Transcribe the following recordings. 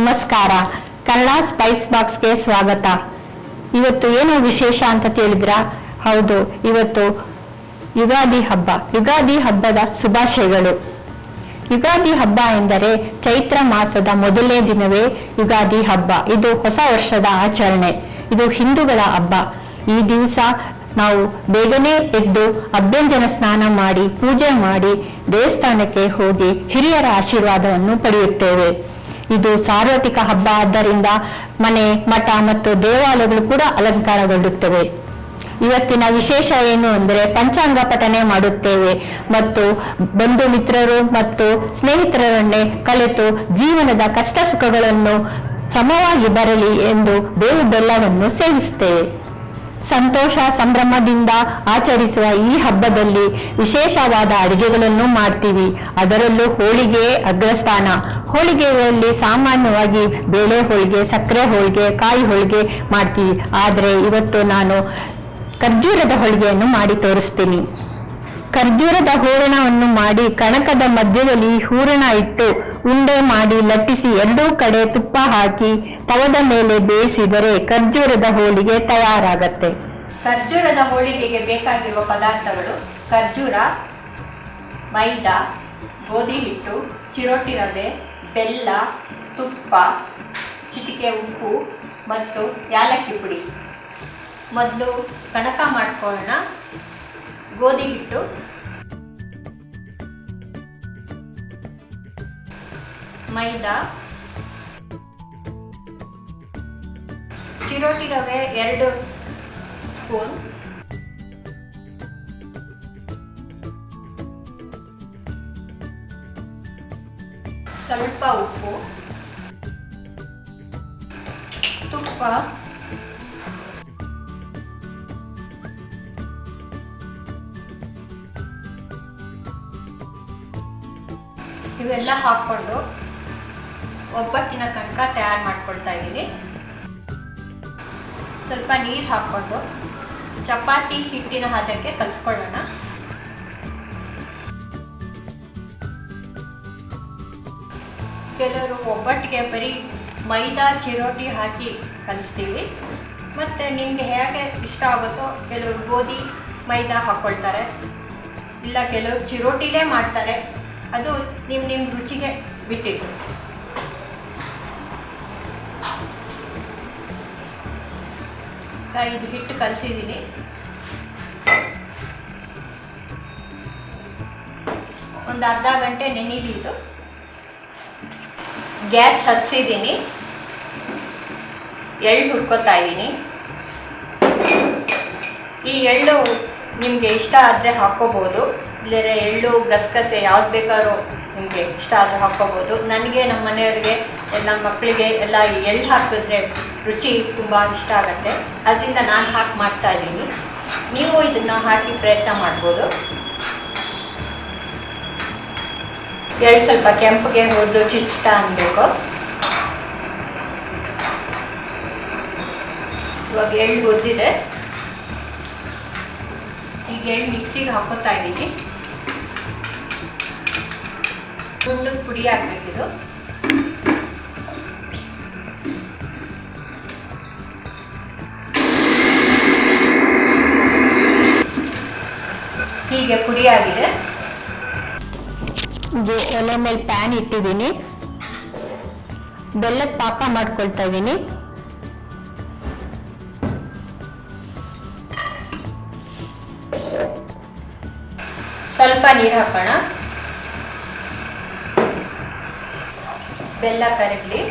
ನಮಸ್ಕಾರ. ಕನ್ನಡ ಸ್ಪೈಸ್ ಬಾಕ್ಸ್ಗೆ ಸ್ವಾಗತ. ಇವತ್ತು ಏನು ವಿಶೇಷ ಅಂತ ಕೇಳಿದ್ರ? ಹೌದು, ಇವತ್ತು ಯುಗಾದಿ ಹಬ್ಬ. ಯುಗಾದಿ ಹಬ್ಬದ ಶುಭಾಶಯಗಳು. ಯುಗಾದಿ ಹಬ್ಬ ಎಂದರೆ ಚೈತ್ರ ಮಾಸದ ಮೊದಲನೇ ದಿನವೇ ಯುಗಾದಿ ಹಬ್ಬ. ಇದು ಹೊಸ ವರ್ಷದ ಆಚರಣೆ. ಇದು ಹಿಂದೂಗಳ ಹಬ್ಬ. ಈ ದಿವಸ ನಾವು ಬೇಗನೆ ಎದ್ದು ಅಭ್ಯಂಜನ ಸ್ನಾನ ಮಾಡಿ, ಪೂಜೆ ಮಾಡಿ ದೇವಸ್ಥಾನಕ್ಕೆ ಹೋಗಿ ಹಿರಿಯರ ಆಶೀರ್ವಾದವನ್ನು ಪಡೆಯುತ್ತೇವೆ. ಇದು ಸಾರ್ವತ್ರಿಕ ಹಬ್ಬ. ಆದ್ದರಿಂದ ಮನೆ, ಮಠ ಮತ್ತು ದೇವಾಲಯಗಳು ಕೂಡ ಅಲಂಕಾರಗೊಳ್ಳುತ್ತವೆ. ಇವತ್ತಿನ ವಿಶೇಷ ಏನು ಅಂದರೆ ಪಂಚಾಂಗ ಪಠನೆ ಮಾಡುತ್ತೇವೆ. ಮತ್ತು ಬಂಧು ಮಿತ್ರರು ಮತ್ತು ಸ್ನೇಹಿತರನ್ನೇ ಕಲಿತು ಜೀವನದ ಕಷ್ಟ ಸುಖಗಳನ್ನು ಸಮವಾಗಿ ಬರಲಿ ಎಂದು ಬೇವು ಬೆಲ್ಲವನ್ನು ಸೇವಿಸುತ್ತೇವೆ. ಸಂತೋಷ, ಸಂಭ್ರಮದಿಂದ ಆಚರಿಸುವ ಈ ಹಬ್ಬದಲ್ಲಿ ವಿಶೇಷವಾದ ಅಡುಗೆಗಳನ್ನು ಮಾಡ್ತೀವಿ. ಅದರಲ್ಲೂ ಹೋಳಿಗೆ, ಅಗ್ರಸ್ಥಾನ ಹೋಳಿಗೆಯಲ್ಲಿ ಸಾಮಾನ್ಯವಾಗಿ ಬೇಳೆ ಹೋಳಿಗೆ, ಸಕ್ಕರೆ ಹೋಳಿಗೆ, ಕಾಯಿ ಹೋಳಿಗೆ ಮಾಡ್ತೀವಿ. ಆದರೆ ಇವತ್ತು ನಾನು ಖರ್ಜೂರದ ಹೋಳಿಗೆಯನ್ನು ಮಾಡಿ ತೋರಿಸ್ತೀನಿ. ಖರ್ಜೂರದ ಹೂರಣವನ್ನು ಮಾಡಿ ಕಣಕದ ಮಧ್ಯದಲ್ಲಿ ಹೂರಣ ಇಟ್ಟು ಉಂಡೆ ಮಾಡಿ ಲಟ್ಟಿಸಿ ಎರಡೂ ಕಡೆ ತುಪ್ಪ ಹಾಕಿ ತವದ ಮೇಲೆ ಬೇಯಿಸಿದರೆ ಖರ್ಜೂರದ ಹೋಳಿಗೆ ತಯಾರಾಗತ್ತೆ. ಖರ್ಜೂರದ ಹೋಳಿಗೆಗೆ ಬೇಕಾಗಿರುವ ಪದಾರ್ಥಗಳು ಖರ್ಜೂರ, ಮೈದಾ ಗೋಧಿ ಹಿಟ್ಟು ಚಿರೋಟಿ ರವೆ ಬೆಲ್ಲ, ತುಪ್ಪ, ಚಿಟಿಕೆ ಉಪ್ಪು ಮತ್ತು ಯಾಲಕ್ಕಿ ಪುಡಿ. ಮೊದಲು ಕಣಕ ಮಾಡ್ಕೊಳ್ಳೋಣ ಗೋಧಿ ಹಿಟ್ಟು ಮೈದಾ. ಚಿರೋಟಿ ರವೆ ಎರಡು ಸ್ಪೂನ್. ಸ್ವಲ್ಪ ಉಪ್ಪು ತುಪ್ಪ ಇವೆಲ್ಲ ಹಾಕ್ಕೊಂಡು ಒಬ್ಬಟ್ಟಿನ ತನಕ ತಯಾರು ಮಾಡ್ಕೊಳ್ತಾ ಇದ್ದೀನಿ. ಸ್ವಲ್ಪ ನೀರು ಹಾಕ್ಕೊಂಡು ಚಪಾತಿ ಹಿಟ್ಟಿನ ಹದಕ್ಕೆ ಕಲಿಸ್ಕೊಳ್ಳೋಣ. ಕೆಲವರು ಒಬ್ಬಟ್ಟಿಗೆ ಬರೀ ಮೈದಾ ಚಿರೋಟಿ ಹಾಕಿ ಕಲಿಸ್ತೀವಿ. ಮತ್ತು ನಿಮಗೆ ಹೇಗೆ ಇಷ್ಟ ಆಗುತ್ತೋ ಕೆಲವರು ಗೋಧಿ, ಮೈದಾ ಹಾಕ್ಕೊಳ್ತಾರೆ ಇಲ್ಲ ಕೆಲವರು ಚಿರೋಟಿಲೇ ಮಾಡ್ತಾರೆ. ಅದು ನಿಮ್ಮ ನಿಮ್ಮ ರುಚಿಗೆ ಬಿಟ್ಟಿದ್ದು. ಇದು ಹಿಟ್ಟು ಕಲಿಸಿದ್ದೀನಿ. ಒಂದು ಅರ್ಧ ಗಂಟೆ ನೆನೀಲಿ ಇದು. ಗ್ಯಾಸ್ ಹಚ್ಚಿದ್ದೀನಿ ಎಳ್ಳು ಹುರ್ಕೋತಾ ಇದ್ದೀನಿ. ಈ ಎಳ್ಳು ನಿಮಗೆ ಇಷ್ಟ ಆದರೆ ಹಾಕ್ಕೋಬೋದು. ಇಲ್ಲರೆ ಎಳ್ಳು, ಗಸಗಸೆ ಯಾವ್ದು ಬೇಕಾದ್ರೂ ನಿಮಗೆ ಇಷ್ಟ ಆದರೆ ಹಾಕ್ಕೋಬೋದು. ನನಗೆ ನಮ್ಮ ಮನೆಯವರಿಗೆ ಎಲ್ಲ ಮಕ್ಕಳಿಗೆ ಎಲ್ಲ ಎಳ್ಳು ಹಾಕಿದ್ರೆ ರುಚಿ ತುಂಬ ಇಷ್ಟ ಆಗುತ್ತೆ. ಅದರಿಂದ ನಾನು ಹಾಕಿ ಮಾಡ್ತಾ ಇದ್ದೀನಿ. ನೀವು ಇದನ್ನು ಹಾಕಿ ಪ್ರಯತ್ನ ಮಾಡ್ಬೋದು. ಎಳ್ಳು ಸ್ವಲ್ಪ ಕೆಂಪಗೆ ಹುರಿದು ಚಿಟ್ಟ ಅನ್ಬೇಕು. ಇವಾಗ ಎಳ್ಳು ಹುರಿದಿದೆ. ಈಗ ಎಳ್ಳು ಮಿಕ್ಸಿಗೆ ಹಾಕೋತಾ ಇದ್ದೀನಿ. ಹುಣ್ಣು ಪುಡಿ ಹಾಕ್ಬೇಕಿದು ಹೀಗೆ ಪುಡಿ ಆಗಿದೆ. ಇದು ಒಲೆ ಮೇಲೆ ಪ್ಯಾನ್ ಇಟ್ಟಿದ್ದೀನಿ. ಬೆಲ್ಲದ ಪಾಕ ಮಾಡ್ಕೊಳ್ತಾ ಇದ್ದೀನಿ. ಸ್ವಲ್ಪ ನೀರು ಹಾಕೋಣ. ಬೆಲ್ಲ ಕರಗಲಿ.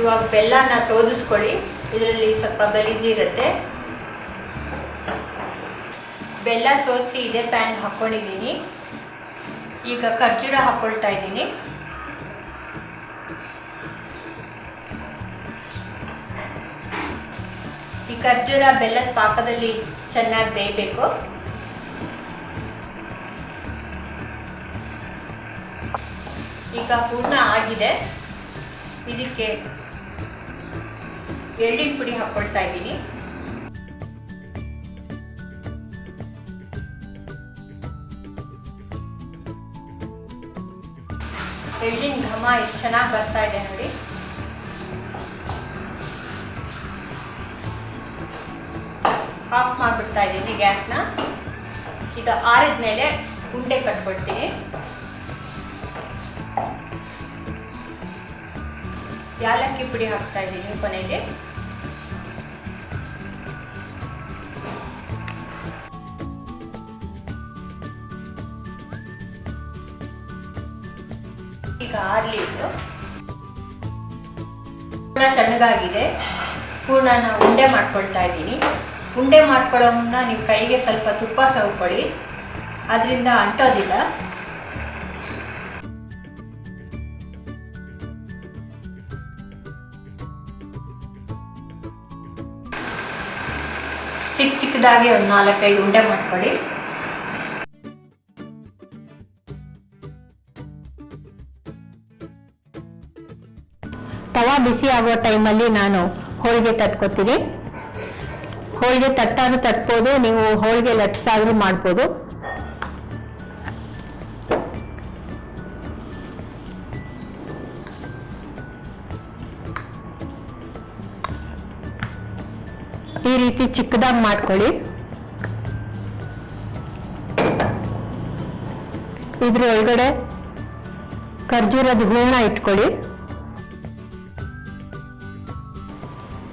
ಇವಾಗ ಬೆಲ್ಲನ ಸೋದಿಸ್ಕೊಳ್ಳಿ. ಇದರಲ್ಲಿ ಸ್ವಲ್ಪ ಗಲೀಜಿರುತ್ತೆ ಬೆಲ್ಲ ಸೋದಿಸಿ ಇದೇ ಪ್ಯಾನ್ ಹಾಕ್ಕೊಂಡಿದ್ದೀನಿ ಈಗ ಖರ್ಜೂರ ಹಾಕ್ಕೊಳ್ತಾ ಇದ್ದೀನಿ. ಈ ಖರ್ಜೂರ ಬೆಲ್ಲದ ಪಾಕದಲ್ಲಿ ಚೆನ್ನಾಗಿ ಬೇಯಬೇಕು. ಈಗ ಪೂರ್ಣ ಆಗಿದೆ. ಇದಕ್ಕೆ ಎಳ್ಳಿನ ಪುಡಿ ಹಾಕ್ಕೊಳ್ತಾ ಇದ್ದೀನಿ. ಎಳ್ಳಿನ ಘಮ ಎಷ್ಟು ಚೆನ್ನಾಗಿ ಬರ್ತಾ ಇದೆ ನೋಡಿ. ಆಫ್ ಮಾಡಿಬಿಡ್ತಾ ಇದ್ದೀನಿ ಗ್ಯಾಸ್ನ ಈಗ ಆರಿದ ಮೇಲೆ ಉಂಡೆ ಕಟ್ಬಿಡ್ತೀನಿ. ಯಾಲಕ್ಕಿ ಪುಡಿ ಹಾಕ್ತಾ ಇದ್ದೀನಿ ಕೊನೆಗೆ ಈಗ ಪೂರ್ಣ ತಣ್ಣಗಾಗಿದೆ. ಪೂರ್ಣನ ಉಂಡೆ ಮಾಡ್ಕೊಳ್ತಾ ಇದ್ದೀನಿ. ಉಂಡೆ ಮಾಡ್ಕೊಳ್ಳೋ ಮುನ್ನ ನೀವು ಕೈಗೆ ಸ್ವಲ್ಪ ತುಪ್ಪ ಸವಕೊಳ್ಳಿ. ಅದರಿಂದ ಅಂಟೋದಿಲ್ಲ. ಚಿಕ್ಕ ಚಿಕ್ಕದಾಗಿ ಒಂದು ನಾಲ್ಕೈದು ಉಂಡೆ ಮಾಡ್ಕೊಳ್ಳಿ. ತವಾ ಬಿಸಿ ಆಗೋ ಟೈಮಲ್ಲಿ ನಾನು ಹೋಳಿಗೆ ತಟ್ಕೋತೀನಿ. ಹೋಳಿಗೆ ತಟ್ಟಾದ್ರೂ ತಟ್ಬೋದು, ನೀವು ಹೋಳಿಗೆ ಲಟ್ಸಾದ್ರೂ ಮಾಡ್ಬೋದು. ಈ ರೀತಿ ಚಿಕ್ಕದಾಗಿ ಮಾಡ್ಕೊಳ್ಳಿ. ಇದ್ರ ಒಳಗಡೆ ಖರ್ಜೂರದ ಹೂರ್ಣ ಇಟ್ಕೊಳ್ಳಿ.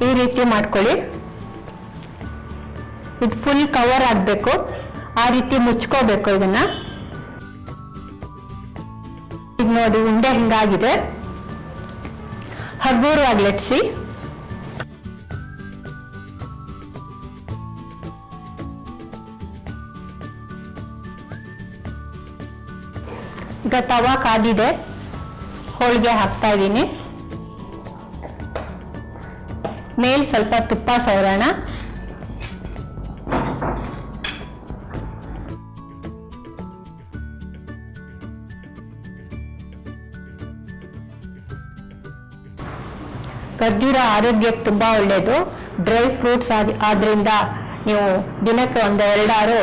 ಈ ರೀತಿ ಮಾಡ್ಕೊಳ್ಳಿ. ಇದು ಫುಲ್ ಕವರ್ ಆಗಬೇಕು. ಆ ರೀತಿ ಮುಚ್ಕೋಬೇಕು ಇದನ್ನ. ಈಗ ನೋಡಿ ಉಂಡೆ ಹಿಂಗಾಗಿದೆ. ಹಗುರವಾಗಿ ಲಟ್ಸಿ ಈಗ ತವಾ ಕಾದಿದೆ. ಹೋಳಿಗೆ ಹಾಕ್ತಾ ಇದ್ದೀನಿ. ಮೇಲ್ ಸ್ವಲ್ಪ ತುಪ್ಪ ಸವರೋಣ. ಖರ್ಜೂರ ಆರೋಗ್ಯಕ್ಕೆ ತುಂಬಾ ಒಳ್ಳೆಯದು ಡ್ರೈ ಫ್ರೂಟ್ಸ್ ಆದ್ರಿಂದ ನೀವು ದಿನಕ್ಕೆ ಒಂದು ಎರಡಾರು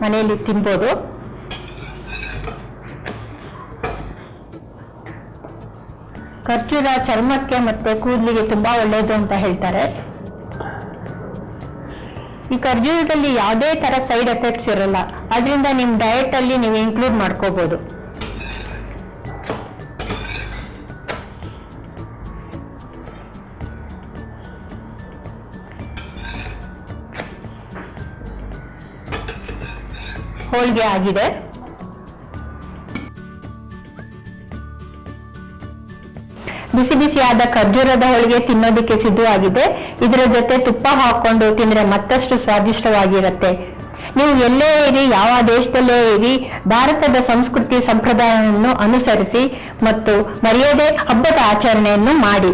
ಮನೆಯಲ್ಲಿ ತಿನ್ಬೋದು. ಖರ್ಜೂರ ಚರ್ಮಕ್ಕೆ ಮತ್ತೆ ಕೂದಲಿಗೆ ತುಂಬಾ ಒಳ್ಳೆಯದು ಅಂತ ಹೇಳ್ತಾರೆ. ಈ ಖರ್ಜೂರದಲ್ಲಿ ಯಾವುದೇ ತರ ಸೈಡ್ ಎಫೆಕ್ಟ್ಸ್ ಇರಲ್ಲ. ಅದರಿಂದ ನಿಮ್ಮ ಡಯಟ್ ಅಲ್ಲಿ ನೀವು ಇನ್ಕ್ಲೂಡ್ ಮಾಡ್ಕೋಬಹುದು ಹೋಳಿಗೆ ಆಗಿದೆ. ಬಿಸಿ ಬಿಸಿಯಾದ ಖರ್ಜೂರದ ಹೋಳಿಗೆ ತಿನ್ನೋದಕ್ಕೆ ಸಿದ್ಧವಾಗಿದೆ. ಇದರ ಜೊತೆ ತುಪ್ಪ ಹಾಕೊಂಡು ತಿಂದ್ರೆ ಮತ್ತಷ್ಟು ಸ್ವಾದಿಷ್ಟವಾಗಿರುತ್ತೆ. ನೀವು ಎಲ್ಲೇ ಇರಿ, ಯಾವ ದೇಶದಲ್ಲೇ ಇರಿ, ಭಾರತದ ಸಂಸ್ಕೃತಿ ಸಂಪ್ರದಾಯವನ್ನು ಅನುಸರಿಸಿ ಮತ್ತು ಮರ್ಯಾದೆ ಹಬ್ಬದ ಆಚರಣೆಯನ್ನು ಮಾಡಿ.